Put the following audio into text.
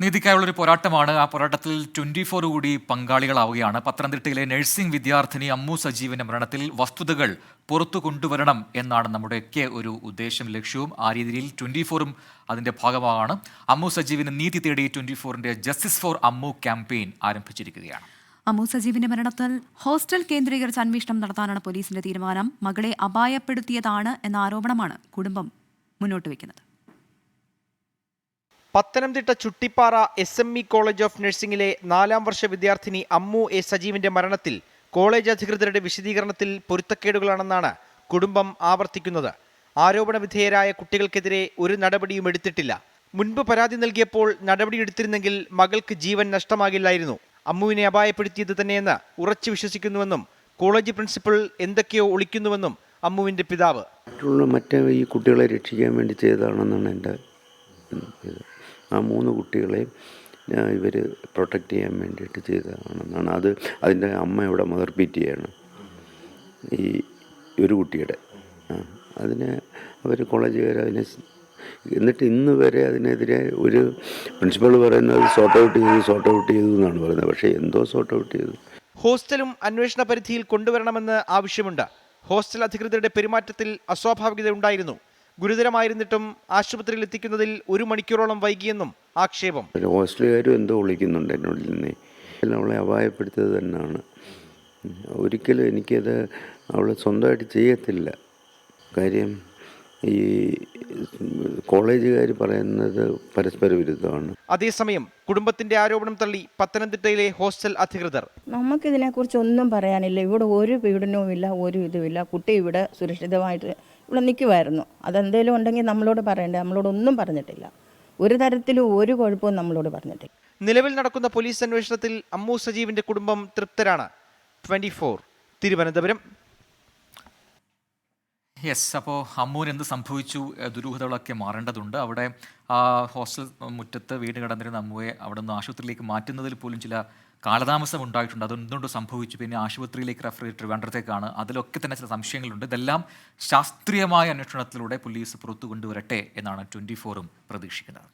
നീതിക്കായുള്ളൊരു പോരാട്ടമാണ്. ആ പോരാട്ടത്തിൽ ട്വന്റി ഫോർ കൂടി പങ്കാളികളാവുകയാണ്. പത്തനംതിട്ടയിലെ നഴ്സിംഗ് വിദ്യാർത്ഥിനി അമ്മു സജീവിന്റെ മരണത്തിൽ വസ്തുതകൾ പുറത്തു കൊണ്ടുവരണം എന്നാണ് നമ്മുടെയൊക്കെ ഒരു ഉദ്ദേശം ലക്ഷ്യവും. ആ രീതിയിൽ ട്വന്റി ഫോറും അതിന്റെ ഭാഗമാണ്. അമ്മു സജീവിന് നീതി തേടി ട്വന്റി ഫോറിന്റെ ജസ്റ്റിസ് ഫോർ അമ്മു ക്യാമ്പയിൻ ആരംഭിച്ചിരിക്കുകയാണ്. അമ്മു സജീവിന്റെ മരണത്തിൽ ഹോസ്റ്റൽ കേന്ദ്രീകരിച്ച് അന്വേഷണം നടത്താനാണ് പോലീസിന്റെ തീരുമാനം. മകളെ അപായപ്പെടുത്തിയതാണ് എന്ന ആരോപണമാണ് കുടുംബം മുന്നോട്ട് വയ്ക്കുന്നത്. Pathanamthitta Chuttipara S M E college of നഴ്സിംഗിലെ നാലാം വർഷ വിദ്യാർത്ഥിനി അമ്മു എ സജീവിന്റെ മരണത്തിൽ കോളേജ് അധികൃതരുടെ വിശദീകരണത്തിൽ പൊരുത്തക്കേടുകളാണെന്നാണ് കുടുംബം ആവർത്തിക്കുന്നത്. ആരോപണ വിധേയരായ കുട്ടികൾക്കെതിരെ ഒരു നടപടിയും എടുത്തിട്ടില്ല. മുൻപ് പരാതി നൽകിയപ്പോൾ നടപടിയെടുത്തിരുന്നെങ്കിൽ മകൾക്ക് ജീവൻ നഷ്ടമാകില്ലായിരുന്നു. അമ്മുവിനെ അപായപ്പെടുത്തിയത് തന്നെയെന്ന് ഉറച്ചു വിശ്വസിക്കുന്നുവെന്നും കോളേജ് പ്രിൻസിപ്പൽ എന്തൊക്കെയോ ഒളിക്കുന്നുവെന്നും അമ്മുവിന്റെ പിതാവ്. മറ്റുള്ള മറ്റേ ഈ കുട്ടികളെ രക്ഷിക്കാൻ വേണ്ടി ചെയ്തതാണെന്നാണ് എന്റെ ആ മൂന്ന് കുട്ടികളെയും ഇവർ പ്രൊട്ടക്റ്റ് ചെയ്യാൻ വേണ്ടിയിട്ട് ചെയ്തതാണെന്നാണ്. അത് അതിന്റെ അമ്മ ഇവിടെ മദർ ചെയ്യാണ് ഈ ഒരു കുട്ടിയുടെ അതിനെ അവർ കോളേജുകാർ അതിനെ എന്നിട്ട് ഇന്ന് വരെ അതിനെതിരെ ഒരു പ്രിൻസിപ്പൾ പറയുന്നത് സോർട്ട് ഔട്ട് ചെയ്തു സോർട്ട് ഔട്ട് ചെയ്തു എന്നാണ് പറയുന്നത്. പക്ഷേ എന്തോ സോർട്ട് ഔട്ട് ചെയ്തു. ഹോസ്റ്റലും അന്വേഷണ പരിധിയിൽ കൊണ്ടുവരണമെന്ന് ആവശ്യമുണ്ട്. ഹോസ്റ്റൽ അധികൃതരുടെ പെരുമാറ്റത്തിൽ അസ്വാഭാവികത ഉണ്ടായിരുന്നു. ഗുരുതരമായിരുന്നിട്ടും ആശുപത്രിയിൽ എത്തിക്കുന്നതിൽ ഒരു മണിക്കൂറോളം വൈകിയെന്നും ആക്ഷേപം. ഒരു ഹോസ്റ്റലുകാരും എന്തോ വിളിക്കുന്നുണ്ട് എന്നോട് നിന്ന് എല്ലാം അവളെ അപായപ്പെടുത്തിയത് തന്നെയാണ്. ഒരിക്കലും എനിക്കത് അവൾ സ്വന്തമായിട്ട് ചെയ്യത്തില്ല. കാര്യം ഈ കോളേജുകാർ പറയുന്നത് പരസ്പര വിരുദ്ധമാണ്. അതേസമയം കുടുംബത്തിന്റെ ആരോപണം തള്ളി പത്തനംതിട്ടയിലെ ഹോസ്റ്റൽ അധികൃതർ. നമുക്കിതിനെക്കുറിച്ച് ഒന്നും പറയാനില്ല. ഇവിടെ ഒരു പീഡനവും ഇല്ല ഒരു ഇതുമില്ല. കുട്ടി ഇവിടെ സുരക്ഷിതമായിട്ട് ഇവിടെ നിൽക്കുമായിരുന്നു അതെന്തേലും ഉണ്ടെങ്കിൽ നമ്മളോട് പറയണ്ടേ. നമ്മളോടൊന്നും പറഞ്ഞിട്ടില്ല. ഒരു തരത്തിലും ഒരു കുഴപ്പവും നമ്മളോട് പറഞ്ഞിട്ടില്ല. നിലവിൽ നടക്കുന്ന പോലീസ് അന്വേഷണത്തിൽ അമ്മു സജീവിന്റെ കുടുംബം തൃപ്തരാണ്. ട്വന്റി തിരുവനന്തപുരം. യെസ് അപ്പോൾ അമ്മൂന് എന്ത് സംഭവിച്ചു? ദുരൂഹതകളൊക്കെ മാറേണ്ടതുണ്ട്. അവിടെ ആ ഹോസ്റ്റൽ മുറ്റത്ത് വീട് കടന്നിരുന്ന അമ്മുവെ അവിടെ നിന്ന് ആശുപത്രിയിലേക്ക് മാറ്റുന്നതിൽ പോലും ചില കാലതാമസം ഉണ്ടായിട്ടുണ്ട്. അതെന്തുകൊണ്ട് സംഭവിച്ചു? പിന്നെ ആശുപത്രിയിലേക്ക് റെഫർ ചെയ്ത് വേണ്ടത്തേക്കാണ് അതിലൊക്കെ തന്നെ ചില സംശയങ്ങളുണ്ട്. ഇതെല്ലാം ശാസ്ത്രീയമായ അന്വേഷണത്തിലൂടെ പോലീസ് പുറത്തു കൊണ്ടുവരട്ടെ എന്നാണ് ട്വന്റി ഫോറും പ്രതീക്ഷിക്കുന്നത്.